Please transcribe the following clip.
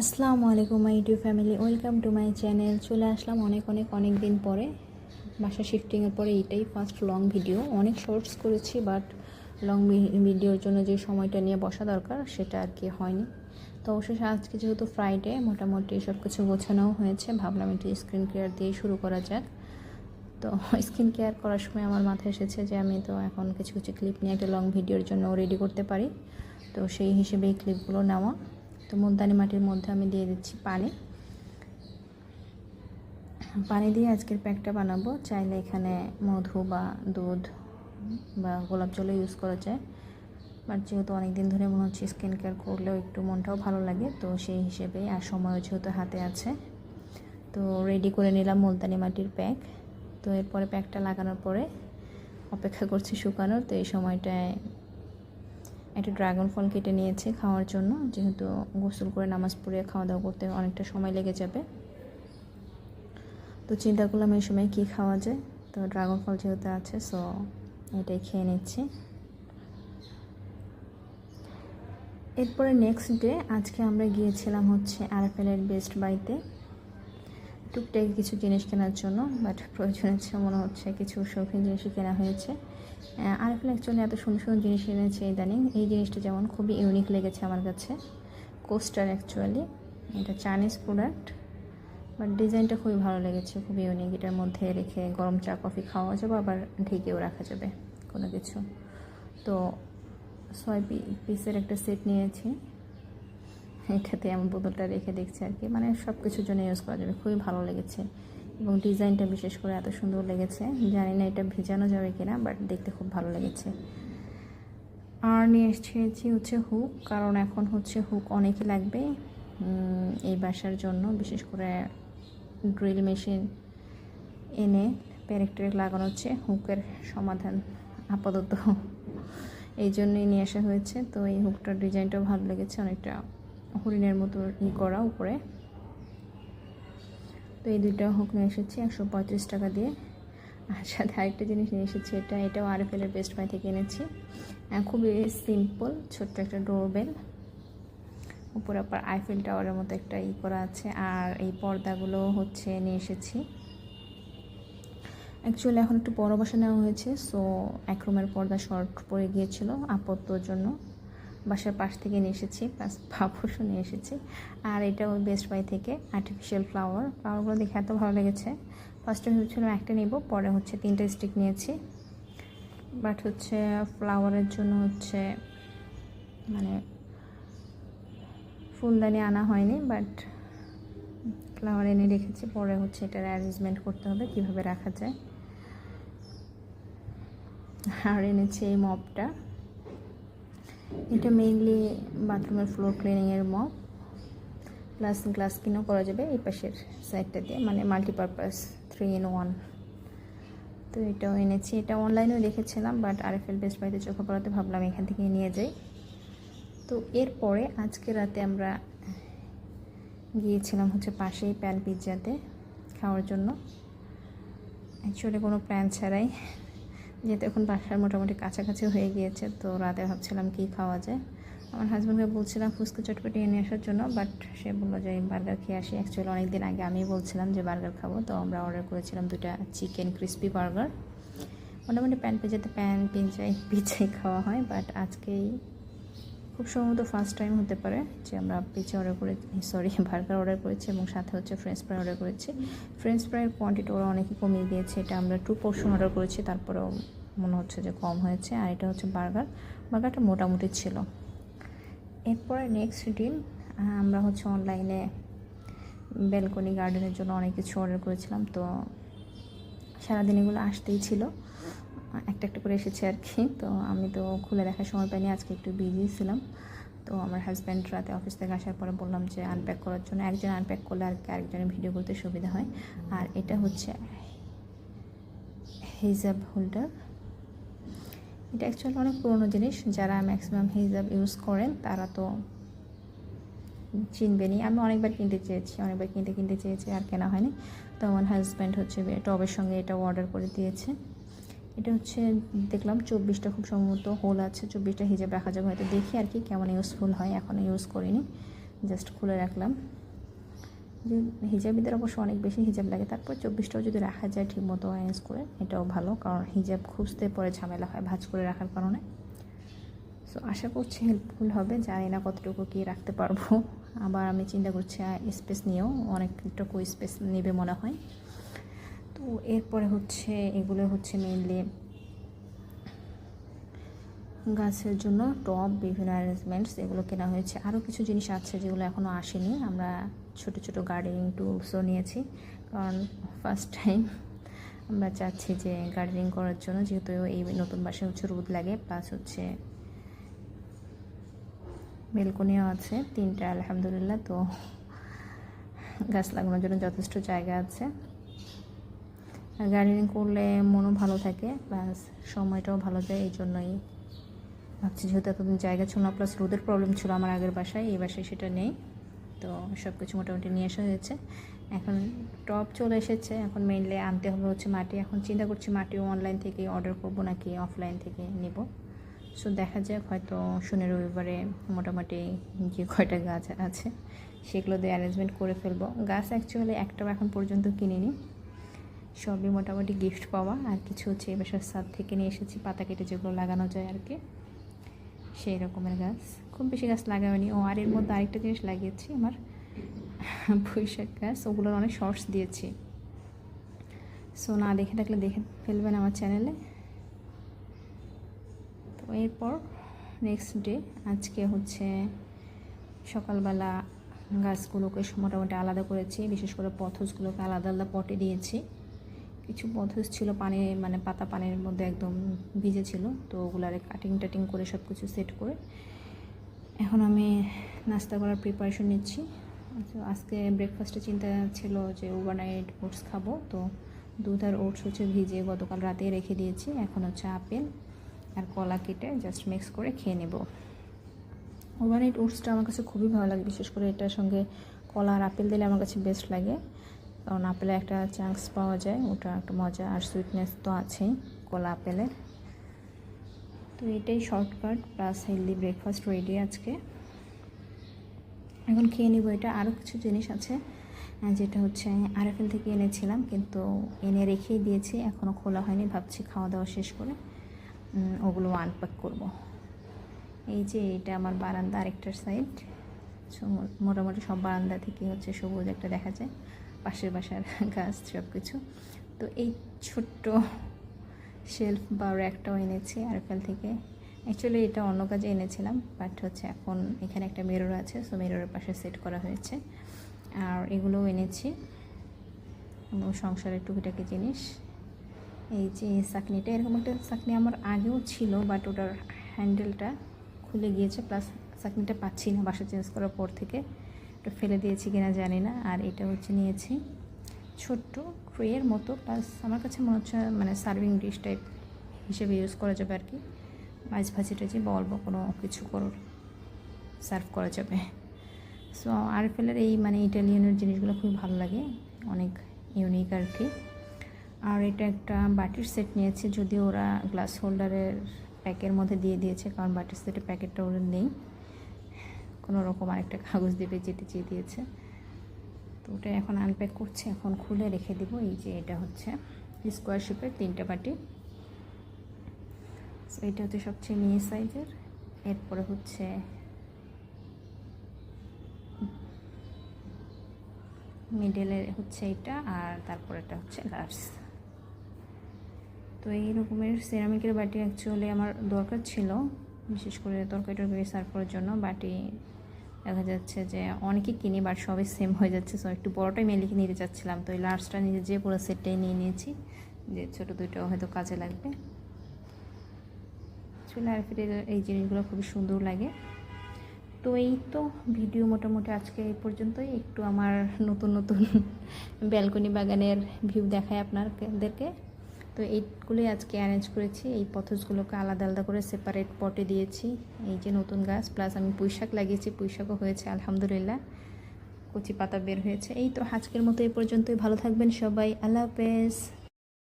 আসসালামু আলাইকুম my YouTube family welcome to my channel চলে আসলাম অনেক অনেক অনেক দিন পরে। বাসা শিফটিংয়ের পরে এটাই ফার্স্ট লং ভিডিও অনেক শর্টস করেছি বাট লং ভিডিওর জন্য যে সময়টা নিয়ে বসা দরকার, সেটা আর কি হয়নি। তো অবশ্যই আজকে যেহেতু ফ্রাইডে মোটামুটি সব কিছু গোছানোও হয়েছে। ভাবলাম একটু স্ক্রিন কেয়ার দিয়ে শুরু করা যাক। তো স্কিন কেয়ার করার সময় আমার মাথায় এসেছে যে আমি তো এখন কিছু কিছু ক্লিপ নিয়ে একটা লং ভিডিওর জন্য রেডি করতে পারি। তো সেই হিসেবে এই ক্লিপগুলো নেওয়া। তো মুলতানি মাটির মধ্যে আমি দিয়ে দিচ্ছি পানি। পানি দিয়ে আজকের প্যাকটা বানাবো। চাইলে এখানে মধু বা দুধ বা গোলাপ জলও ইউজ করা যায়। বাট যেহেতু অনেক দিন ধরে মনে হচ্ছে স্কিন কেয়ার করলেও একটু মনটাও ভালো লাগে, তো সেই হিসেবে আর সময়ও যেহেতু হাতে আছে, তো রেডি করে নিলাম মুলতানি মাটির প্যাক। তো এরপরে প্যাকটা লাগানোর পরে অপেক্ষা করছি শুকানোর, তো এই সময়টায় একটা ড্রাগন ফল কেটে নিয়েছে খাওয়ার জন্য। যেহেতু গোসল করে নামাজ পড়ে খাওয়া দাওয়া করতে অনেকটা সময় লেগে যাবে। তো চিন্তা করলাম এই সময় কী খাওয়া যায়। তো ড্রাগন ফল যেহেতু আছে, সো এটাই খেয়ে নিচ্ছি। এরপরে নেক্সট ডে আজকে আমরা গিয়েছিলাম হচ্ছে আরএফএলের বেস্ট বাইতে টুকটাক কিছু জিনিস কেনার জন্য বাট প্রয়োজন হচ্ছে মনে হচ্ছে কিছু শৌখিন জিনিসই কেনা হয়েছে। আরএফএল অ্যাকচুয়ালি এত সুন্দর সুন্দর জিনিস এনেছে ইদানিং। এই জিনিসটা যেমন খুবই ইউনিক লেগেছে আমার কাছে। কোস্টার অ্যাকচুয়ালি এটা চাইনিজ প্রোডাক্ট বাট ডিজাইনটা খুবই ভালো লেগেছে, খুবই ইউনিক এটার মধ্যে রেখে গরম চা, কফি খাওয়া যাবে, আবার ঢেকেও রাখা যাবে কোনো কিছু। তো ছয় পিসের একটা সেট নিয়েছি। এটাতে আমি বোতলটা রেখে দেখছি আর কি। মানে সব কিছুর জন্য ইউজ করা যাবে। খুবই ভালো লেগেছে। এবং ডিজাইনটা বিশেষ করে এত সুন্দর লেগেছে। জানি না এটা ভেজানো যাবে কিনা বাট দেখতে খুব ভালো লেগেছে। আর নিয়ে এসেছি হচ্ছে হুক কারণ এখন হচ্ছে হুক অনেকই লাগবে এই বাসার জন্য। বিশেষ করে ড্রিল মেশিন এনে প্যারেক্টারে লাগানো হচ্ছে। হুকের সমাধান আপাতত এই জন্যই নিয়ে আসা হয়েছে। তো এই হুকটার ডিজাইনটাও ভালো লেগেছে, অনেকটা হরিণের মতো ই করা উপরে। তো এই দুইটা হুক নিয়ে এসেছি একশো পঁয়ত্রিশ টাকা দিয়ে। আর সাথে আরেকটা জিনিস নিয়ে এসেছি, এটা, এটাও আর এফেলের বেস্ট বাই থেকে এনেছি। খুবই সিম্পল ছোট্ট একটা ডোরবেল উপরে আবার আইফেল টাওয়ারের মতো একটা ই করা আছে। আর এই পর্দাগুলো হচ্ছে নিয়ে এসেছি। অ্যাকচুয়ালি এখন একটু বড় বাসা নেওয়া হয়েছে সো এক রুমের পর্দা শর্ট পড়ে গিয়েছিল, আপত্তর জন্য। বাসার পাশ থেকে নিয়ে এসেছি প্লাস নিয়ে এসেছি। আর এটা ওই বেস্ট বাই থেকে আর্টিফিশিয়াল ফ্লাওয়ার ফ্লাওয়ারগুলো দেখে এত ভালো লেগেছে। ফার্স্টে ভেবেছিলাম একটা নেব, পরে হচ্ছে তিনটে স্টিক নিয়েছি। বাট হচ্ছে ফ্লাওয়ারের জন্য হচ্ছে মানে ফুলদানি আনা হয়নি বাট ফ্লাওয়ার এনে রেখেছি, পরে হচ্ছে এটার অ্যারেঞ্জমেন্ট করতে হবে, কীভাবে রাখা যায়। আর এনেছি এই মপটা এটা মেইনলি বাথরুমের ফ্লোর ক্লিনিংয়ের মপ প্লাস গ্লাস কিনেও করা যাবে এই পাশের সাইডটা দিয়ে মানে মাল্টিপারপাস থ্রি ইন ওয়ান তো এটাও এনেছি, এটা অনলাইনেও দেখেছিলাম but R F L Best বাড়িতে চোখে পড়াতে ভাবলাম এখান থেকে নিয়ে যাই। তো এরপরে আজকে রাতে আমরা গিয়েছিলাম হচ্ছে পাশেই প্যান পিৎজাতে খাওয়ার জন্য। অ্যাকচুয়ালি কোনো প্ল্যান ছাড়াই যেহেতু এখন বাসার মোটামুটি কাছাকাছি হয়ে গিয়েছে, তো রাতে ভাবছিলাম কি খাওয়া যায়। আমার হাজব্যান্ডকে বলছিলাম ফুচকা চটপটি এনে আসার জন্য বাট সে বলল যে বার্গার খেয়ে আসি। অ্যাকচুয়ালি অনেক দিন আগে আমি বলছিলাম যে বার্গার খাব, তো আমরা অর্ডার করেছিলাম দুটা চিকেন ক্রিস্পি বার্গার মোটামুটি প্যান পিজাতে প্যান পিজাই পিজাই খাওয়া হয় বাট আজকেই খুব সম্ভবত ফার্স্ট টাইম হতে পারে যে আমরা পিজা অর্ডার করে সরি বার্গার অর্ডার করেছি এবং সাথে হচ্ছে ফ্রেঞ্চ ফ্রাই অর্ডার করেছি। ফ্রেঞ্চ ফ্রাইয়ের কোয়ান্টিটি ওরা অনেকই কমিয়ে দিয়েছে। এটা আমরা টু পোর্শন অর্ডার করেছি, তারপরেও মনে হচ্ছে যে কম হয়েছে। আর এটা হচ্ছে বার্গার বার্গারটা মোটামুটি ছিল। এরপরে নেক্সট ডিম আমরা হচ্ছে অনলাইনে ব্যালকনি গার্ডেনের জন্য অনেক কিছু অর্ডার করেছিলাম। তো সারাদিন এগুলো আসতেই ছিল। একটা একটা করে এসেছে আর কি। তো আমি তো খুলে দেখার সময় পাইনি, আজকে একটু বিজি ছিলাম। তো আমার হাজব্যান্ড রাতে অফিস থেকে আসার পরে বললাম যে আনপ্যাক করার জন্য একজন আনপ্যাক করলে আর কি আরেকজনের ভিডিও করতে সুবিধা হয়। আর এটা হচ্ছে হিজাব হোল্ডার এটা অ্যাকচুয়ালি অনেক পুরনো জিনিস, যারা ম্যাক্সিমাম হিজাব ইউজ করেন তারা তো চিনবেনই। আমি অনেকবার কিনতে চেয়েছি, অনেকবার কিনতে কিনতে চেয়েছি আর কেনা হয়নি। তো আমার হাজব্যান্ড হচ্ছে টবের সঙ্গে এটা অর্ডার করে দিয়েছে। এটা হচ্ছে, দেখলাম চব্বিশটা খুব সম্ভবত হোল আছে, চব্বিশটা হিজাব রাখা যাবে, হয়তো দেখি আর কি কেমন ইউজফুল হয় এখনও ইউজ করিনি জাস্ট খুলে রাখলাম। যে হিজাবিদের অবশ্য অনেক বেশি হিজাব লাগে, তারপর চব্বিশটাও যদি রাখা যায় ঠিক মতো অ্যারেঞ্জ করে, এটাও ভালো, কারণ হিজাব খুঁজতে পরে ঝামেলা হয় ভাজ করে রাখার কারণে। সো আশা করছি হেল্পফুল হবে, জানি না কতটুকু কি রাখতে পারব। আবার আমি চিন্তা করছি স্পেস নিয়েও অনেকটুকু স্পেস নেবে মনে হয়। তো এরপরে হচ্ছে, এগুলো হচ্ছে মেনলি গাছের জন্য টব, বিভিন্ন অ্যারেঞ্জমেন্টস এগুলো কেনা হয়েছে। আরও কিছু জিনিস আছে যেগুলো এখনও আসেনি। আমরা ছোট ছোট গার্ডেনিং টুলসও নিয়েছি। কারণ ফার্স্ট টাইম আমরা চাচ্ছি যে গার্ডেনিং করার জন্য, যেহেতু এই নতুন বাসে হচ্ছে রোদ লাগে প্লাস হচ্ছে বেলকনিও আছে, তিনটা, আলহামদুলিল্লাহ। তো গাছ লাগানোর জন্য যথেষ্ট জায়গা আছে। গার্ডেনিং করলে মনও ভালো থাকে প্লাস সময়টাও ভালো যায়, এই জন্যই ভাবছি যেহেতু এতদিন জায়গা ছিল না প্লাস রোদের প্রবলেম ছিল আমার আগের বাসায়, এই বাসায় সেটা নেই। তো সব কিছু মোটামুটি নিয়ে আসা হয়েছে। এখন টপ চলে এসেছে, এখন মেইনলি আনতে হবে হচ্ছে মাটি। এখন চিন্তা করছি মাটিও অনলাইন থেকে অর্ডার করব নাকি অফলাইন থেকে নেব। সো দেখা যাক, হয়তো শনি রবিবারে মোটামুটি যে কয়টা গাছ আছে, সেগুলো দিয়ে অ্যারেঞ্জমেন্ট করে ফেলব। গাছ অ্যাকচুয়ালি একটাও এখন পর্যন্ত কিনিনি। সবই মোটামুটি গিফট পাওয়া। আর কিছু হচ্ছে এ বাসার সাদ থেকে নিয়ে এসেছি, পাতা কেটে যেগুলো লাগানো যায় আর কি। সেই রকমের গাছ। খুব বেশি গাছ লাগাইনি। ও, আর এর মধ্যে আরেকটা জিনিস লাগিয়েছি আমার। বৈশাখ গাছ, ওগুলোর অনেক শর্টস দিয়েছি। সো না দেখে থাকলে দেখে ফেলবেন আমার চ্যানেলে তো এরপর নেক্সট ডে আজকে হচ্ছে সকালবেলা গাছগুলোকে মোটামুটি আলাদা করেছি। বিশেষ করে পথসগুলোকে আলাদা আলাদা পটে দিয়েছি। কিছু পথস ছিল, পানি মানে পাতা পানির মধ্যে একদম ভিজে ছিল। তো ওগুলারে কাটিং টাটিং করে সব কিছু সেট করে এখন আমি নাস্তা করার প্রিপারেশন নিচ্ছি। আজকে ব্রেকফাস্টে চিন্তা ছিল যে ওভারনাইট ওটস খাব। তো দুধ আর ওটস হচ্ছে ভিজে গতকাল রাতে রেখে দিয়েছি। এখন হচ্ছে আপেল আর কলা কেটে জাস্ট মিক্স করে খেয়ে নেব। ওভারনাইট ওটসটা আমার কাছে খুবই ভালো লাগে, বিশেষ করে এটার সঙ্গে কলা আর আপেল দিলে আমার কাছে বেস্ট লাগে। কারণ আপেলে একটা চান্স পাওয়া যায়, ওটা একটা মজা আর সুইটনেস তো আছেই, কলা আপেলের তো এটাই shortcut plus healthy breakfast ready আজকে। এখন খেয়ে নিব, এটা আরও কিছু জিনিস আছে যেটা হচ্ছে আরএফএল থেকে এনেছিলাম, কিন্তু এনে রেখেই দিয়েছি এখনও খোলা হয়নি, ভাবছি খাওয়া দাওয়া শেষ করে ওগুলো আনপ্যাক করব। এই যে এটা আমার বারান্দা আরেকটার সাইড মোটামুটি সব বারান্দা থেকে হচ্ছে সবুজ একটা দেখা যায়। পাশের বাসার গাছ সব কিছু তো এই ছোট্ট শেলফ বা র্যাকটাও এনেছি আরএফএল থেকে। অ্যাকচুয়ালি এটা অন্য কাজে এনেছিলাম বাট হচ্ছে এখন এখানে একটা মেরর আছে সো মেররের পাশে সেট করা হয়েছে। আর এগুলোও এনেছি। সংসারের টুকিটাকি জিনিস। এই যে চাকনিটা, এরকম একটা চাকনি আমার আগেও ছিল বাট ওটার হ্যান্ডেলটা খুলে গিয়েছে প্লাস চাকনিটা পাচ্ছি না, বাসা চেঞ্জ করার পর থেকে। ফেলে দিয়েছি কিনা জানি না, আর এটা হচ্ছে নিয়েছি ছোট্ট ট্রেয়ের মতো প্লাস আমার কাছে মনে হচ্ছে মানে সার্ভিং ডিশ টাইপ হিসেবে ইউজ করা যাবে আর কি। মাছ ভাজি টাজি বা কোনো কিছু করো সার্ভ করা যাবে। সো আরএফএলের এই মানে ইটালিয়ানের জিনিসগুলো খুব ভালো লাগে, অনেক ইউনিক আর কি। আর এটা একটা বাটির সেট নিয়েছে যদি ওরা গ্লাস হোল্ডারের প্যাকের মধ্যে দিয়ে দিয়েছে, কারণ বাটির সেটের প্যাকেটটা ওরা নেই। কোনো রকম আরেকটা কাগজ দেবে যেতে চেয়ে দিয়েছে। তো ওটা এখন আনপ্যাক করছে, এখন খুলে রেখে দিব। এই যে এটা হচ্ছে স্কোয়ার শেপের তিনটা বাটি। সো এটা হচ্ছে সবচেয়ে মিনি সাইজের এরপরে হচ্ছে মিডেলের হচ্ছে এটা আর তারপর এটা হচ্ছে লার্জ তো এই রকমের সিরামিকের বাটি অ্যাকচুয়ালি আমার দরকার ছিল। বিশেষ করে তরকারি টরকারি সার্ভ করার জন্য। বাটি দেখা যাচ্ছে যে অনেকে কিনি বাট সবই সেম হয়ে যাচ্ছে। সো একটু বড়টাই মেলিকে নিতে চাচ্ছিলাম। তো এই লার্জটা নিজে যে পুরো সেটটাই নিয়ে নিয়েছি, যে ছোটো দুটো হয়তো কাজে লাগবে। চলে আর ফিরে এই জিনিসগুলো খুবই সুন্দর লাগে। তো এই তো ভিডিও মোটামুটি আজকে এই পর্যন্তই। একটু আমার নতুন নতুন ব্যালকনি বাগানের ভিউ দেখায় আপনাদেরকে। তো এইগুলোই আজকে অ্যারেঞ্জ করেছি। এই পথসগুলোকে আলাদা আলাদা করে সেপারেট পটে দিয়েছি। এই যে নতুন গাছ প্লাস আমি পুঁইশাক লাগিয়েছি, পুঁইশাকও হয়েছে, আলহামদুলিল্লাহ। কচি পাতা বের হয়েছে। এই তো আজকের মতো এই পর্যন্তই। ভালো থাকবেন সবাই। আল্লাহ হাফেজ।